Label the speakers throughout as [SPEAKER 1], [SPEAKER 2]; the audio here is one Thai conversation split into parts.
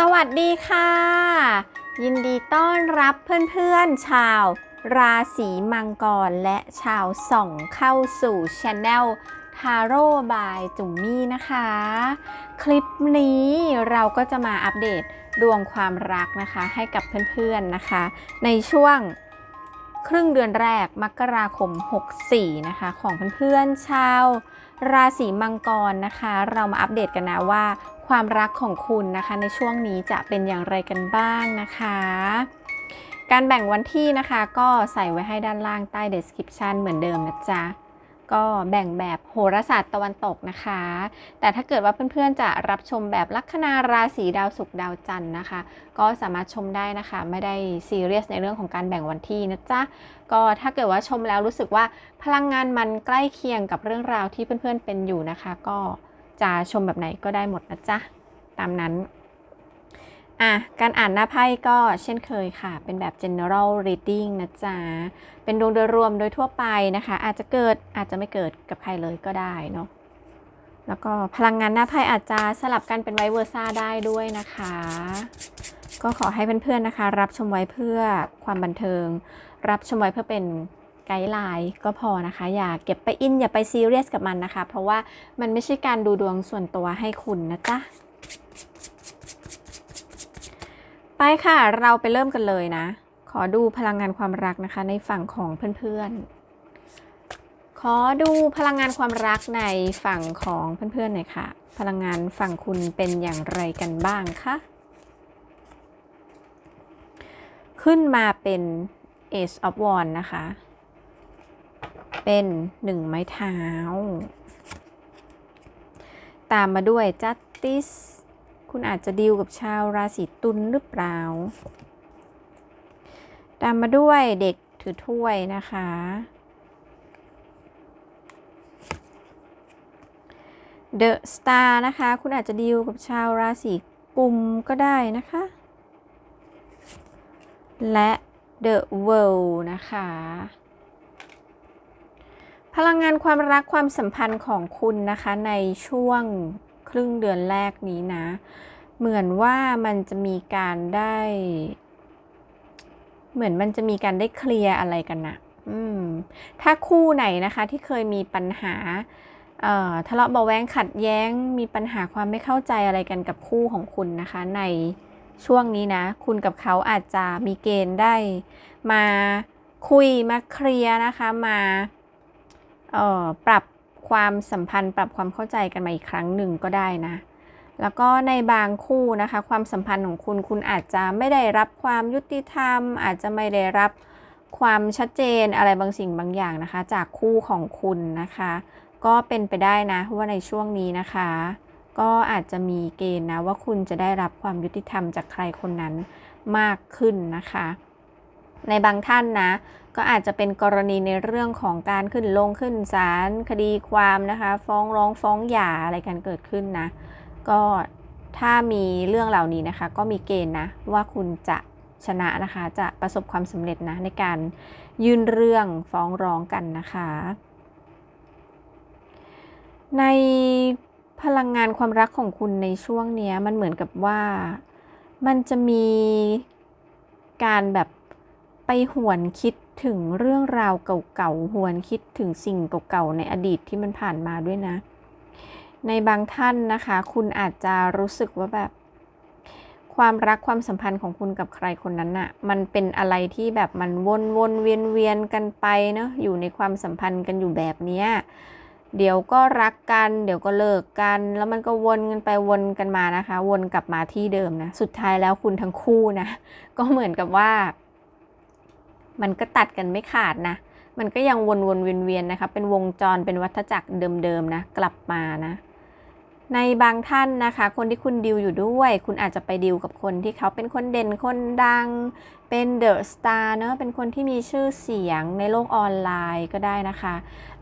[SPEAKER 1] สวัสดีค่ะ ยินดีต้อนรับเพื่อนๆชาว ราศีมังกรและชาวส่องเข้าสู่ช anel ทาโร่บายจุ๋มมี่นะคะ คลิปนี้เราก็จะมาอัปเดตดวงความรักนะคะ ให้กับเพื่อนๆนะคะ ในช่วงครึ่งเดือนแรกมกราคม 64 นะคะ ของเพื่อนๆชาวราศีมังกรนะคะ เรามาอัปเดตกันนะว่า ความรักของคุณนะคะในช่วงนี้จะเป็นอย่างไรกันบ้างนะคะ การแบ่งวันที่นะคะก็ใส่ไว้ให้ด้านล่างใต้ description เหมือนเดิมนะจ๊ะก็แบ่งแบบโหราศาสตร์ตะวันตกนะคะ แต่ถ้าเกิดว่าเพื่อนๆจะรับชมแบบลัคนาราศีดาวศุกร์ดาวจันทร์นะคะ ก็สามารถชมได้นะคะ ไม่ได้ซีเรียสในเรื่องของการแบ่งวันที่นะจ๊ะ ก็ถ้าเกิดว่าชมแล้วรู้สึกว่าพลังงานมันใกล้เคียงกับเรื่องราวที่เพื่อนๆเป็นอยู่นะคะ ก็ จะชมแบบไหนก็ได้หมดนะจ๊ะ ตามนั้น อะ การอ่านหน้าไพ่ก็เช่นเคยค่ะ เป็นแบบ general reading นะจ๊ะ เป็นดวงโดยรวมโดยทั่วไปนะคะ อาจจะเกิดอาจจะไม่เกิดกับใครเลยก็ได้เนาะแล้วก็พลังงานหน้าไพ่อาจจะสลับกันเป็นไวเวอร์ซ่าได้ด้วยนะคะ ก็ขอให้เพื่อนๆนะคะ รับชมไว้เพื่อความบันเทิง รับชมไว้เพื่อเป็น ไกด์ไลน์ก็พอนะคะ อย่าเก็บไปอิน อย่าไปซีเรียสกับมันนะคะ เพราะว่ามันไม่ใช่การดูดวงส่วนตัวให้คุณนะจ๊ะ ไปค่ะเราไปเริ่มกันเลยนะ ขอดูพลังงานความรักนะคะ ในฝั่งของเพื่อนๆ ขอดูพลังงานความรักในฝั่งของเพื่อนๆหน่อยค่ะ พลังงานฝั่งคุณเป็นอย่างไรกันบ้างคะขึ้นมาเป็น Ace of Wands นะคะ เป็นหนึ่งไม้เท้า ตามมาด้วย Justice คุณอาจจะดีลกับชาวราศีตุลหรือเปล่า ตามมาด้วยเด็กถือถ้วยนะคะ The Star นะคะ คุณอาจจะดีลกับชาวราศีกุมก็ได้นะคะ และ The World นะคะ พลังงานความรักความสัมพันธ์ของคุณนะคะ ในช่วงครึ่งเดือนแรกนี้นะ เหมือนว่ามันจะมีการได้ เหมือนมันจะมีการได้เคลียร์อะไรกันนะอืม ถ้าคู่ไหนนะคะ ที่เคยมีปัญหาทะเลาะเบาแวงขัดแย้งมีปัญหาความไม่เข้าใจอะไรกันกับคู่ของคุณนะคะ ในช่วงนี้นะ คุณกับเขาอาจจะมีเกณฑ์ได้ มาคุยมาเคลียร์นะคะ มา ปรับความสัมพันธ์ ปรับความเข้าใจกันมาอีกครั้งหนึ่งก็ได้นะ แล้วก็ในบางคู่นะคะ ความสัมพันธ์ของคุณคุณอาจจะไม่ได้รับความยุติธรรม อาจจะไม่ได้รับความชัดเจนอะไรบางสิ่งบางอย่างนะคะ จากคู่ของคุณนะคะ ก็เป็นไปได้นะว่าในช่วงนี้นะคะ ก็อาจจะมีเกณฑ์นะว่าคุณจะได้รับความยุติธรรมจากใครคนนั้นมากขึ้นนะคะ ในบางท่านนะ ก็อาจจะเป็นกรณีในเรื่องของการขึ้นลงขึ้นศาลคดีความนะคะ ฟ้องร้องฟ้องหย่าอะไรกันเกิดขึ้นนะ ก็ถ้ามีเรื่องเหล่านี้นะคะ ก็มีเกณฑ์นะว่าคุณจะชนะนะคะ จะประสบความสำเร็จนะในการยื่นเรื่องฟ้องร้องกันนะคะ ในพลังงานความรักของคุณในช่วงนี้มันเหมือนกับว่ามันจะมีการแบบ ไปหวนคิดถึงเรื่องราวเก่าๆ หวนคิดถึงสิ่งเก่าๆ ในอดีตที่มันผ่านมาด้วยนะ ในบางท่านนะคะ คุณอาจจะรู้สึกว่าแบบ ความรักความสัมพันธ์ของคุณกับใครคนนั้นน่ะ มันเป็นอะไรที่แบบมันวนวนเวียนเวียนกันไปเนาะ อยู่ในความสัมพันธ์กันอยู่แบบนี้เดี๋ยวก็รักกัน เดี๋ยวก็เลิกกัน แล้วมันก็วนกันไปวนกันมานะคะ วนกลับมาที่เดิมนะ สุดท้ายแล้วคุณทั้งคู่นะ ก็เหมือนกับว่า มันก็ตัดกันไม่ขาดนะ มันก็ยังวนวนเวียนเวียนนะคะ เป็นวงจรเป็นวัฏจักรเดิมๆนะ กลับมานะ ในบางท่านนะคะ คนที่คุณดิวอยู่ด้วย คุณอาจจะไปดิวกับคนที่เขาเป็นคนเด่นคนดัง เป็นเดอะสตาร์เนอะเป็นคนที่มีชื่อเสียงในโลกออนไลน์ก็ได้นะคะ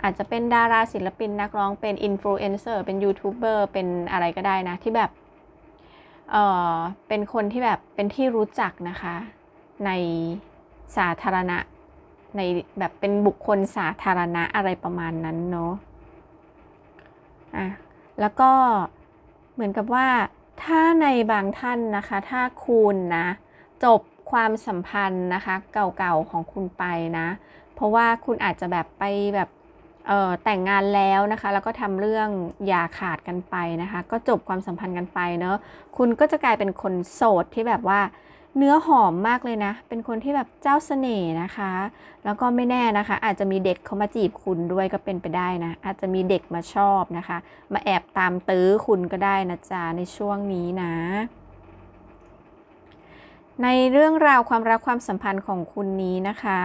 [SPEAKER 1] อาจจะเป็นดาราศิลปินนักร้องเป็นอินฟลูเอนเซอร์เป็นยูทูบเบอร์เป็นอะไรก็ได้นะที่แบบเออเป็นคนที่แบบเป็นที่รู้จักนะคะใน สาธารณะ ในแบบเป็นบุคคลสาธารณะอะไรประมาณนั้นเนาะอะแล้วก็เหมือนกับว่า ถ้าในบางท่านนะคะ ถ้าคุณนะจบความสัมพันธ์นะคะเก่าๆของคุณไปนะ เพราะว่าคุณอาจจะแบบไปแบบเอ่อแต่งงานแล้วนะคะ แล้วก็ทำเรื่องอย่าขาดกันไปนะคะ ก็จบความสัมพันธ์กันไปเนอะคุณก็จะกลายเป็นคนโสดที่แบบว่า เนื้อหอมมากเลยนะ เป็นคนที่แบบเจ้าเสน่ห์นะคะ แล้วก็ไม่แน่นะคะ อาจจะมีเด็กเขามาจีบคุณด้วยก็เป็นไปได้นะ อาจจะมีเด็กมาชอบนะคะ มาแอบตามตื้อคุณก็ได้นะจ๊ะในช่วงนี้นะ ในเรื่องราวความรักความสัมพันธ์ของคุณนี้นะคะ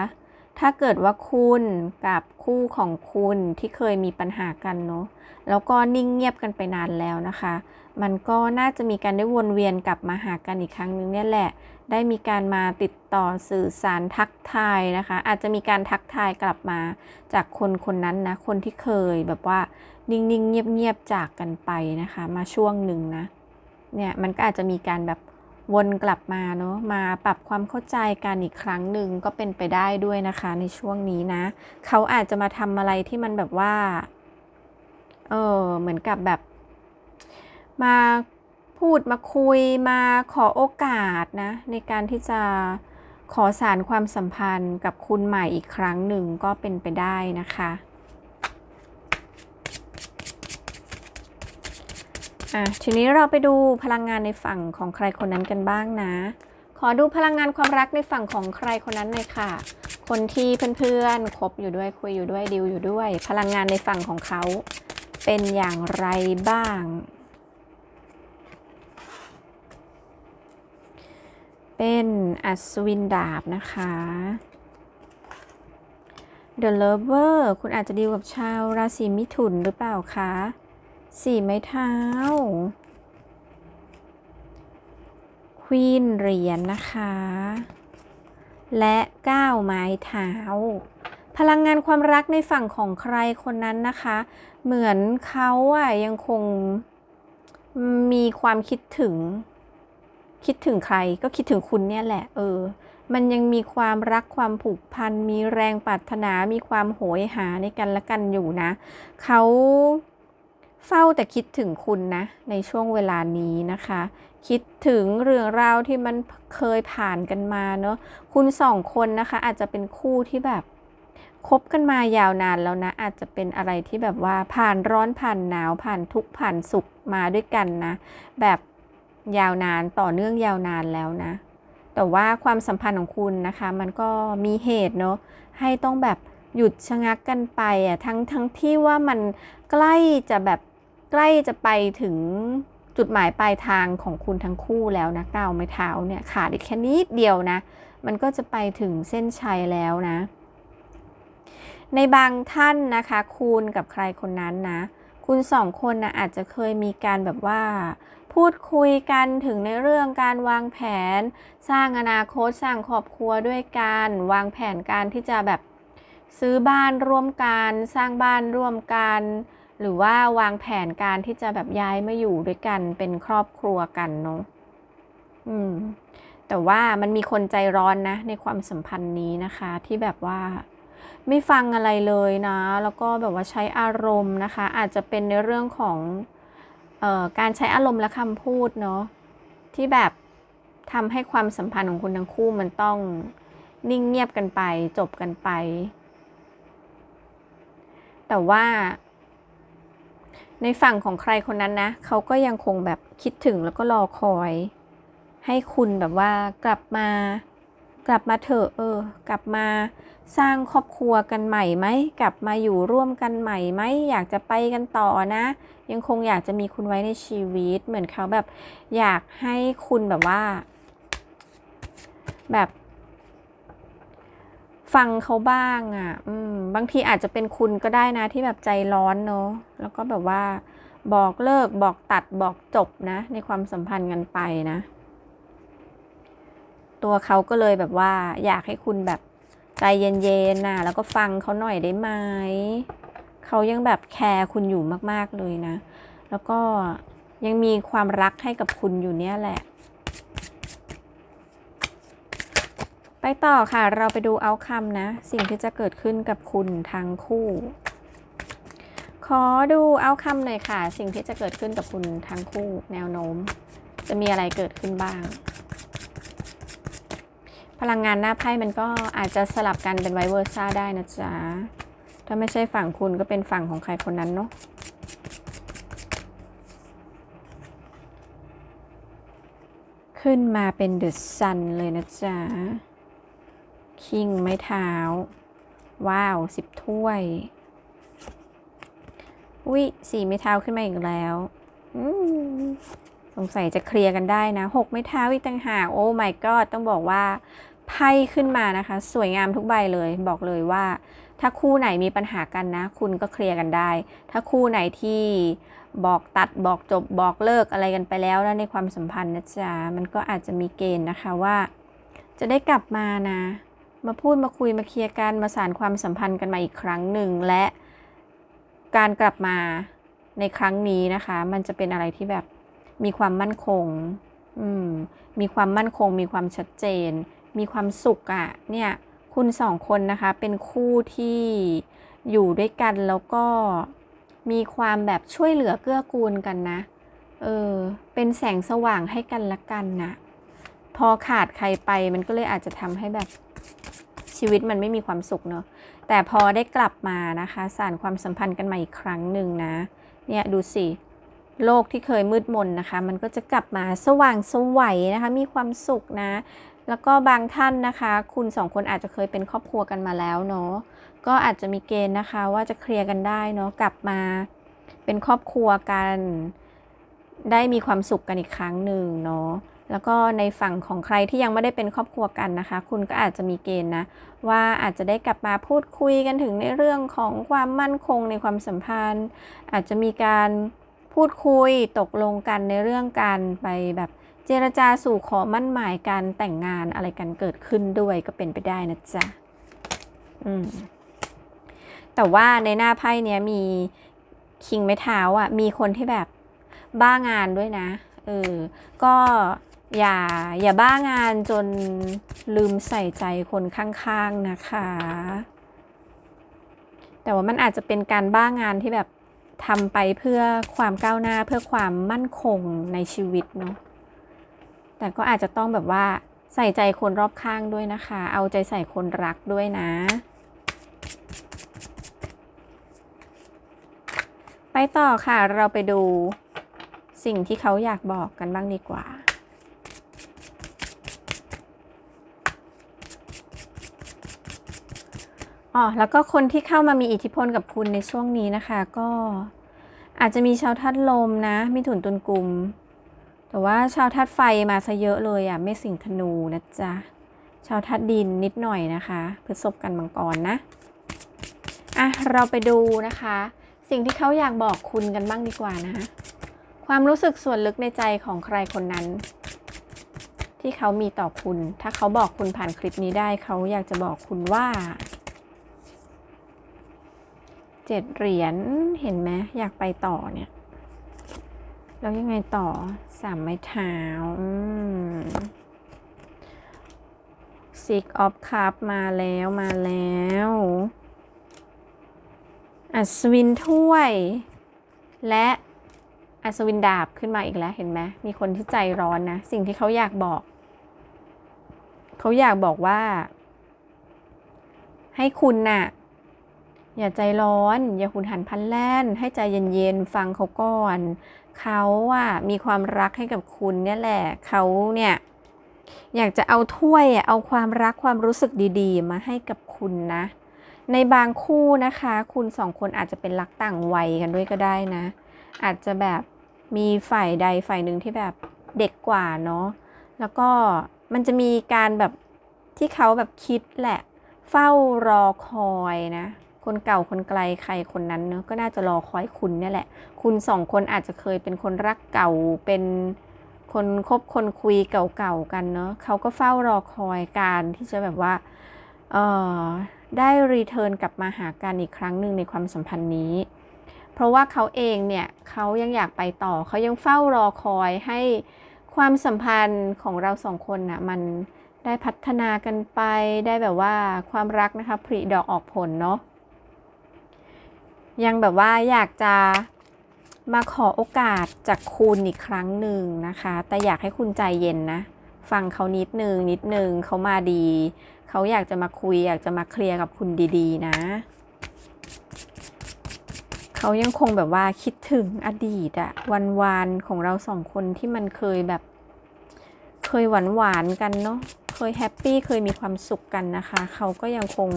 [SPEAKER 1] ถ้าเกิดว่าคุณกับคู่ของคุณที่เคยมีปัญหากันเนาะ แล้วก็นิ่งเงียบกันไปนานแล้วนะคะ มันก็น่าจะมีการได้วนเวียนกลับมาหากันอีกครั้งนึงเนี่ยแหละ ได้มีการมาติดต่อสื่อสารทักทายนะคะ อาจจะมีการทักทายกลับมาจากคนคนนั้นนะ คนที่เคยแบบว่านิ่งๆ เงียบๆ จากกันไปนะคะ มาช่วงหนึ่งนะ เนี่ยมันก็อาจจะมีการแบบวนกลับมาเนาะมาปรับความเข้าใจกันอีกครั้งหนึ่งก็เป็นไปได้ด้วยนะคะในช่วงนี้นะ เขาอาจจะมาทำอะไรที่มันแบบว่า เออเหมือนกับแบบ มาพูดมาคุยมาขอโอกาสนะ ในการที่จะขอสารความสัมพันธ์กับคุณใหม่อีกครั้งหนึ่งก็เป็นไปได้นะคะอะทีนี้เราไปดูพลังงานในฝั่งของใครคนนั้นกันบ้างนะ ขอดูพลังงานความรักในฝั่งของใครคนนั้นเลยค่ะ คนที่เพื่อนๆคบอยู่ด้วยคุยอยู่ด้วยดิวอยู่ด้วย พลังงานในฝั่งของเขาเป็นอย่างไรบ้าง เป็นอัศวินดาบนะคะ The Lover คุณอาจจะดีลกับชาวราศีมิถุนหรือเปล่าคะสี่ไม้เท้า ควีนเหรียญนะคะ และเก้าไม้เท้า พลังงานความรักในฝั่งของใครคนนั้นนะคะ เหมือนเขาอะยังคงมีความคิดถึง คิดถึงใครก็คิดถึงคุณเนี่ยแหละ เออ มันยังมีความรักความผูกพัน มีแรงปรารถนา มีความโหยหาในกันและกันอยู่นะ เขาเฝ้าแต่คิดถึงคุณนะ ในช่วงเวลานี้นะคะ คิดถึงเรื่องราวที่มันเคยผ่านกันมาเนอะคุณสองคนนะคะ อาจจะเป็นคู่ที่แบบคบกันมายาวนานแล้วนะ อาจจะเป็นอะไรที่แบบว่าผ่านร้อนผ่านหนาวผ่านทุกข์ผ่านสุขมาด้วยกันนะ แบบ ยาวนานต่อเนื่องยาวนานแล้วนะ แต่ว่าความสัมพันธ์ของคุณนะคะ มันก็มีเหตุเนาะให้ต้องแบบหยุดชะงักกันไปอะทั้งทั้งที่ว่ามันใกล้จะแบบใกล้จะไปถึงจุดหมายปลายทางของคุณทั้งคู่แล้วนะก้าวไม้เท้าเนี่ยขาดอีกแค่นิดเดียวนะ มันก็จะไปถึงเส้นชัยแล้วนะ ในบางท่านนะคะ คุณกับใครคนนั้นนะ คุณสองคนนะอาจจะเคยมีการแบบว่า พูดคุยกันถึงในเรื่องการวางแผน สร้างอนาคตสร้างครอบครัวด้วยกันวางแผนการที่จะแบบซื้อบ้านร่วมกันสร้างบ้านร่วมกัน หรือว่าวางแผนการที่จะแบบย้ายมาอยู่ด้วยกันเป็นครอบครัวกันเนาะอืม แต่ว่ามันมีคนใจร้อนนะ ในความสัมพันธ์นี้นะคะ ที่แบบว่าไม่ฟังอะไรเลยนะ แล้วก็แบบว่าใช้อารมณ์นะคะ อาจจะเป็นในเรื่องของ การใช้อารมณ์และคำพูดเนาะที่แบบทำให้ความสัมพันธ์ของคุณทั้งคู่มันต้องนิ่งเงียบกันไป จบกันไป แต่ว่า ในฝั่งของใครคนนั้นนะเขาก็ยังคงแบบคิดถึงแล้วก็รอคอย ให้คุณแบบว่ากลับมา กลับมาเถอะเออ กลับมาสร้างครอบครัวกันใหม่ไหมกลับมาอยู่ร่วมกันใหม่ไหมอยากจะไปกันต่อนะ ยังคงอยากจะมีคุณไว้ในชีวิต เหมือนเขาแบบ อยากให้คุณแบบว่า แบบ ฟังเขาบ้างอะ่ะ อืม บางทีอาจจะเป็นคุณก็ได้นะที่แบบใจร้อนเนอะแล้วก็แบบว่า บอกเลิกบอกตัดบอกจบนะ ในความสัมพันธ์กันไปนะ ตัวเขาก็เลยแบบว่า อยากให้คุณแบบใจเย็นๆนะแล้วก็ฟังเขาหน่อยได้ไหมเขายังแบบแคร์คุณอยู่มากๆเลยนะ แล้วก็ยังมีความรักให้กับคุณอยู่เนี่ยแหละ ไปต่อค่ะ เราไปดูเอาคำนะ สิ่งที่จะเกิดขึ้นกับคุณทั้งคู่ ขอดูเอาคำหน่อยค่ะ สิ่งที่จะเกิดขึ้นกับคุณทั้งคู่ แนวโน้ม จะมีอะไรเกิดขึ้นบ้าง พลังงานหน้าไพ่มันก็อาจจะสลับกันเป็นไวเวอร์ซ่าได้นะจ๊ะ ถ้าไม่ใช่ฝั่งคุณก็เป็นฝั่งของใครคนนั้นเนาะขึ้นมาเป็นเดอะซันเลยนะจ๊ะ คิงไม้เท้า ว้าวสิบถ้วย อุ้ยสี่ไม้เท้าขึ้นมาอีกแล้ว อืม สงสัยจะเคลียร์กันได้นะหกไม้เท้าอีกต่างหากโอ้ my god ต้องบอกว่าไพ่ขึ้นมานะคะ สวยงามทุกใบเลย บอกเลยว่า ถ้าคู่ไหนมีปัญหากันนะ คุณก็เคลียร์กันได้ ถ้าคู่ไหนที่บอกตัดบอกจบบอกเลิกอะไรกันไปแล้วนะในความสัมพันธ์นะจ๊ะมันก็อาจจะมีเกณฑ์นะคะว่า จะได้กลับมานะ มาพูดมาคุยมาเคลียร์กันมาสานความสัมพันธ์กันมาอีกครั้งหนึ่งและการกลับมาในครั้งนี้นะคะ มันจะเป็นอะไรที่แบบ มีความมั่นคงมมีความมั่นคง มีความชัดเจน มีความสุขอะ่ะเนี่ยคุณสองคนนะคะเป็นคู่ที่อยู่ด้วยกันแล้วก็มีความแบบช่วยเหลือเกื้อกูลกันนะ เออ เป็นแสงสว่างให้กันละกันนะ พอขาดใครไปมันก็เลยอาจจะทำให้แบบชีวิตมันไม่มีความสุขเนอะแต่พอได้กลับมานะคะ สานความสัมพันธ์กันมาอีกครั้งหนึ่งนะ เนี่ยดูสิ โลกที่เคยมืดมนนะคะ มันก็จะกลับมาสว่างสวัยนะคะ มีความสุขนะ แล้วก็บางท่านนะคะ คุณสองคนอาจจะเคยเป็นครอบครัวกันมาแล้วเนาะก็อาจจะมีเกณฑ์นะคะว่าจะเคลียร์กันได้เนาะกลับมาเป็นครอบครัวกัน ได้มีความสุขกันอีกครั้งหนึ่งเนาะแล้วก็ในฝั่งของใครที่ยังไม่ได้เป็นครอบครัวกันนะคะ คุณก็อาจจะมีเกณฑ์นะ ว่าอาจจะได้กลับมาพูดคุยกันถึงในเรื่องของความมั่นคงในความสัมพันธ์ อาจจะมีการ พูดคุยตกลงกันในเรื่องการไปแบบเจรจาสู่ขอมั่นหมายการแต่งงานอะไรกันเกิดขึ้นด้วยก็เป็นไปได้นะจ๊ะอืมแต่ว่าในหน้าไพ่เนี้ยมีคิงไม้เท้าอะ มีคนที่แบบบ้างานด้วยนะ เออ ก็อย่าอย่าบ้างานจนลืมใส่ใจคนข้างๆนะคะ แต่ว่ามันอาจจะเป็นการบ้างานที่แบบ ทำไปเพื่อความก้าวหน้าเพื่อความมั่นคงในชีวิตเนาะแต่ก็อาจจะต้องแบบว่าใส่ใจคนรอบข้างด้วยนะคะ เอาใจใส่คนรักด้วยนะ ไปต่อค่ะเราไปดูสิ่งที่เขาอยากบอกกันบ้างดีกว่า อ๋อแล้วก็คนที่เข้ามามีอิทธิพลกับคุณในช่วงนี้นะคะ ก็อาจจะมีชาวธาตุลมนะมิถุนตุลกลุ่มแต่ว่าชาวธาตุไฟมาซะเยอะเลยอะไม่สิงธนูนะจ๊ะชาวธาตุดินนิดหน่อยนะคะพฤษภกันมังกรนะอะเราไปดูนะคะ สิ่งที่เขาอยากบอกคุณกันบ้างดีกว่านะคะความรู้สึกส่วนลึกในใจของใครคนนั้น ที่เขามีต่อคุณ ถ้าเขาบอกคุณผ่านคลิปนี้ได้เขาอยากจะบอกคุณว่า เจ็ดเหรียญเห็นไหมอยากไปต่อเนี่ยแล้วยังไงต่อสามไม้เท้าซิกออฟคัพมาแล้วมาแล้วอัศวินถ้วย และอัศวินดาบขึ้นมาอีกแล้วเห็นไหมมีคนที่ใจร้อนนะ สิ่งที่เขาอยากบอก เขาอยากบอกว่า ให้คุณน่ะ อย่าใจร้อน อย่าหุนหันพันแล่น ให้ใจเย็นๆ ฟังเขาก่อน เขาอะมีความรักให้กับคุณเนี่ยแหละ เขาเนี่ยอยากจะเอาถ้วยอะเอาความรักความรู้สึกดีๆ มาให้กับคุณนะ ในบางคู่นะคะ คุณสองคนอาจจะเป็นรักต่างวัยกันด้วยก็ได้นะ อาจจะแบบมีฝ่ายใดฝ่ายหนึ่งที่แบบเด็กกว่าเนาะ แล้วก็มันจะมีการแบบที่เขาแบบคิดแหละ เฝ้ารอคอยนะ คนเก่าคนไกลใครคนนั้นเนอะก็น่าจะรอคอยคุณเนี่ยแหละ คุณสองคนอาจจะเคยเป็นคนรักเก่าเป็นคนคบคนคุยเก่าๆกันเนอะเขาก็เฝ้ารอคอยการที่จะแบบว่าเออได้รีเทิร์นกลับมาหากันอีกครั้งหนึ่งในความสัมพันธ์นี้ เพราะว่าเขาเองเนี่ยเขายังอยากไปต่อเขายังเฝ้ารอคอยให้ความสัมพันธ์ของเราสองคนนะ่ะมันได้พัฒนากันไปได้แบบว่าความรักนะคะผลิดอกออกผลเนาะ ยังแบบว่าอยากจะมาขอโอกาสจากคุณอีกครั้งหนึ่งนะคะ แต่อยากให้คุณใจเย็นนะ ฟังเขานิดนึงนิดนึงเขามาดี เขาอยากจะมาคุย อยากจะมาเคลียร์กับคุณดีๆ นะ เขายังคงแบบว่าคิดถึงอดีตอะวันวานของเราสองคนที่มันเคยแบบ เคยหวานหวานๆกันเนาะ เคยแฮปปี้เคยมีความสุขกันนะคะ เขาก็ยังคง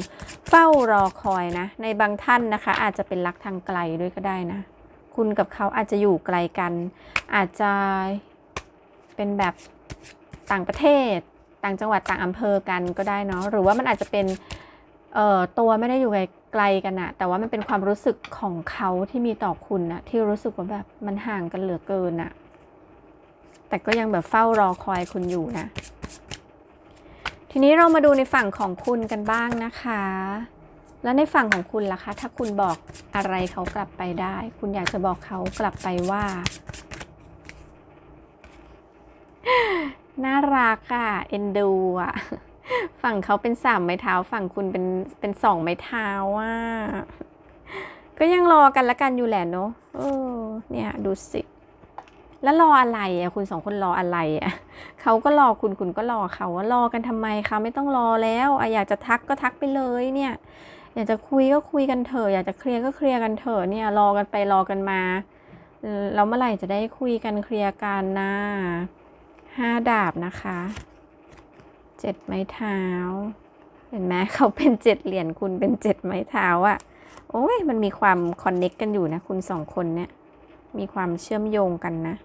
[SPEAKER 1] เฝ้ารอคอยนะ ในบางท่านนะคะ อาจจะเป็นรักทางไกลด้วยก็ได้นะ คุณกับเขาอาจจะอยู่ไกลกัน อาจจะเป็นแบบต่างประเทศ ต่างจังหวัดต่างอำเภอกันก็ได้เนาะหรือว่ามันอาจจะเป็นเอ่อตัวไม่ได้อยู่ไกลกันอะแต่ว่ามันเป็นความรู้สึกของเขาที่มีต่อคุณอะที่รู้สึกว่าแบบมันห่างกันเหลือเกินอะแต่ก็ยังแบบเฝ้ารอคอยคุณอยู่นะ ทีนี้เรามาดูในฝั่งของคุณกันบ้างนะคะ แล้วในฝั่งของคุณล่ะคะ ถ้าคุณบอกอะไรเขากลับไปได้ คุณอยากจะบอกเขากลับไปว่า น่ารักอะเอ็นดูอะฝั่งเขาเป็นสามไม้เท้า ฝั่งคุณเป็นเป็นสองไม้เท้าอะก็ยังรอกันละกันอยู่แหละเนาะเออ เนี่ยดูสิ แล้วรออะไรอะคุณสองคนรออะไรอะเขาก็รอคุณคุณก็รอเขาว่ารอกันทำไมคะไม่ต้องรอแล้วอะอยากจะทักก็ทักไปเลยเนี่ย อยากจะคุยก็คุยกันเถอะอยากจะเคลียร์ก็เคลียร์กันเถอะเนี่ยรอกันไปรอกันมาแล้วเมื่อไหร่จะได้คุยกันเคลียร์กันนะห้าดาบนะคะเจ็ดไม้เท้า เห็นไหมเขาเป็นเจ็ดเหรียญคุณเป็นเจ็ดไม้เท้าอะโอ้ยมันมีความคอนเน็กกันอยู่นะ คุณสองคนเนี่ยมีความเชื่อมโยงกันนะ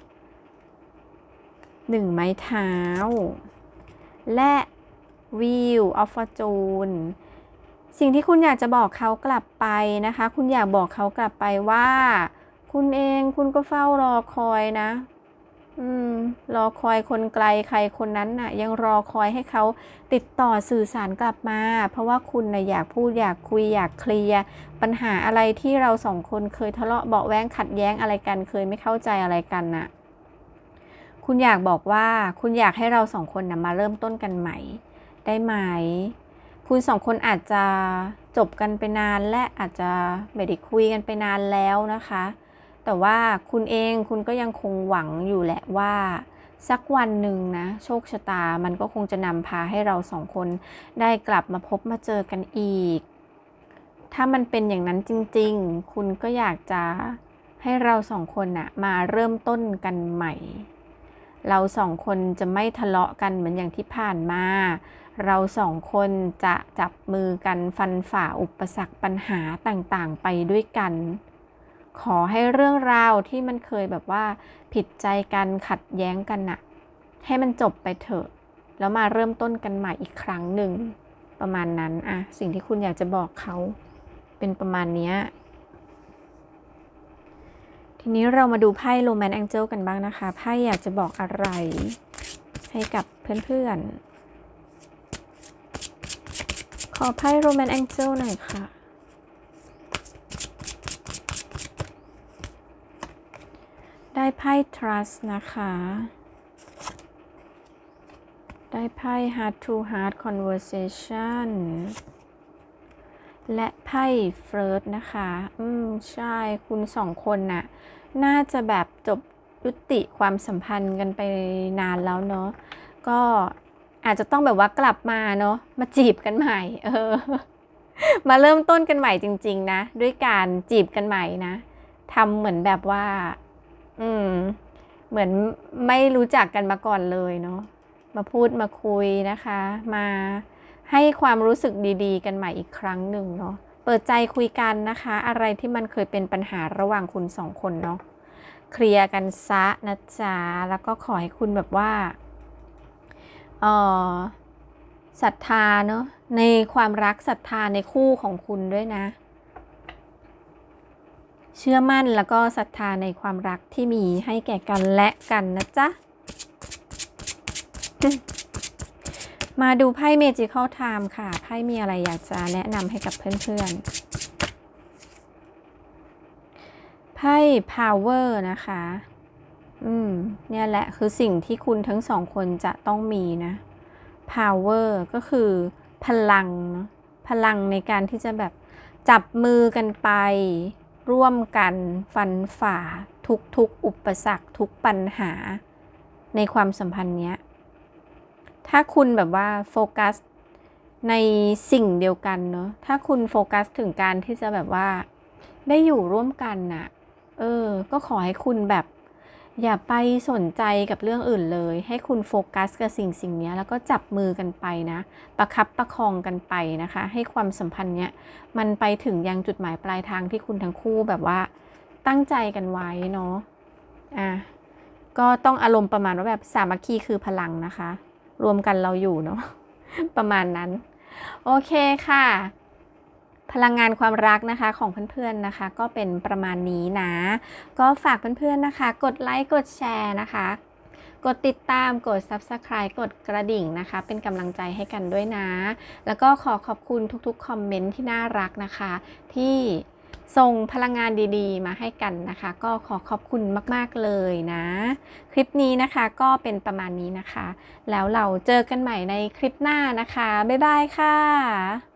[SPEAKER 1] หนึ่งไม้เท้า และวิวออฟฟอร์จูนสิ่งที่คุณอยากจะบอกเขากลับไปนะคะ คุณอยากบอกเขากลับไปว่า คุณเองคุณก็เฝ้ารอคอยนะ อืม รอคอยคนไกลใครคนนั้นน่ะ ยังรอคอยให้เขาติดต่อสื่อสารกลับมา เพราะว่าคุณนะอยากพูดอยากคุยอยากเคลียร์ปัญหาอะไรที่เราสองคนเคยทะเลาะเบาแว้งขัดแย้งอะไรกัน เคยไม่เข้าใจอะไรกันน่ะ คุณอยากบอกว่าคุณอยากให้เราสองคนนะมาเริ่มต้นกันใหม่ ได้ไหม คุณสองคนอาจจะจบกันไปนานและอาจจะไม่ได้คุยกันไปนานแล้วนะคะ แต่ว่าคุณเองคุณก็ยังคงหวังอยู่แหละว่า สักวันหนึ่งนะ โชคชะตามันก็คงจะนำพาให้เราสองคนได้กลับมาพบมาเจอกันอีก ถ้ามันเป็นอย่างนั้นจริง ๆ คุณก็อยากจะให้เราสองคนนะมาเริ่มต้นกันใหม่ เราสองคนจะไม่ทะเลาะกันเหมือนอย่างที่ผ่านมา เราสองคนจะจับมือกันฟันฝ่าอุปสรรคปัญหาต่างๆ ไปด้วยกัน ขอให้เรื่องราวที่มันเคยแบบว่า ผิดใจกันขัดแย้งกันน่ะ ให้มันจบไปเถอะ แล้วมาเริ่มต้นกันใหม่อีกครั้งหนึ่ง ประมาณนั้นอะสิ่งที่คุณอยากจะบอกเขา เป็นประมาณนี้ ทีนี้เรามาดูไพ่โรแมนต์แองเจิลกันบ้างนะคะ ไพ่อยากจะบอกอะไร ให้กับเพื่อนๆ ขอไพ่โรแมนต์แองเจิลหน่อยค่ะ ได้ไพ่ trust นะคะ ได้ไพ่ heart to heart conversation และไพ่ flirt นะคะ อืม ใช่ คุณสองคนน่ะ น่าจะแบบจบยุติความสัมพันธ์กันไปนานแล้วเนาะ ก็อาจจะต้องแบบว่ากลับมาเนาะ มาจีบกันใหม่ เออ มาเริ่มต้นกันใหม่จริง ๆ นะ ด้วยการจีบกันใหม่นะทำเหมือนแบบว่า อืม เหมือนไม่รู้จักกันมาก่อนเลยเนาะ มาพูดมาคุยนะคะ มา ให้ความรู้สึกดีๆ กันใหม่อีกครั้งหนึ่งเนาะเปิดใจคุยกันนะคะ อะไรที่มันเคยเป็นปัญหาระหว่างคุณสองคนเนาะเคลียร์กันซะนะจ๊ะแล้วก็ขอให้คุณแบบว่าเออศรัทธาเนาะในความรักศรัทธาในคู่ของคุณด้วยนะ เชื่อมั่นแล้วก็ศรัทธาในความรักที่มีให้แก่กันและกันนะจ๊ะ มาดูไพ่ Magical Time ค่ะ ไพ่มีอะไรอยากจะแนะนำให้กับเพื่อนๆ ไพ่ Power นะคะ อืม เนี่ยแหละคือสิ่งที่คุณทั้งสองคนจะต้องมีนะ Power ก็คือพลังเนอะพลังในการที่จะแบบจับมือกันไป ร่วมกันฟันฝ่า ทุกๆ อุปสรรคทุกปัญหา ในความสัมพันธ์เนี้ย ถ้าคุณแบบว่าโฟกัสในสิ่งเดียวกันเนอะถ้าคุณโฟกัสถึงการที่จะแบบว่า ได้อยู่ร่วมกันน่ะ เออ ก็ขอให้คุณแบบ อย่าไปสนใจกับเรื่องอื่นเลย ให้คุณโฟกัสกับสิ่งสิ่งนี้แล้วก็จับมือกันไปนะ ประคับประคองกันไปนะคะ ให้ความสัมพันธ์เนี้ยมันไปถึงยังจุดหมายปลายทางที่คุณทั้งคู่แบบว่า ตั้งใจกันไว้เนาะอะก็ต้องอารมณ์ประมาณว่าแบบสามัคคีคือพลังนะคะ รวมกันเราอยู่เนาะประมาณนั้น โอเคค่ะ พลังงานความรักนะคะของเพื่อนๆนะคะ ก็เป็นประมาณนี้นะ ก็ฝากเพื่อนๆนะคะ กดไลค์กดแชร์นะคะ กดติดตามกด Subscribe กดกระดิ่งนะคะ เป็นกำลังใจให้กันด้วยนะ แล้วก็ขอขอบคุณทุกๆคอมเมนต์ที่น่ารักนะคะ ที่ ส่งพลังงานดีๆ มาให้กันนะคะ ก็ขอขอบคุณมากๆเลยนะ คลิปนี้นะคะก็เป็นประมาณนี้นะคะ แล้วเราเจอกันใหม่ในคลิปหน้านะคะ บ๊ายบายค่ะ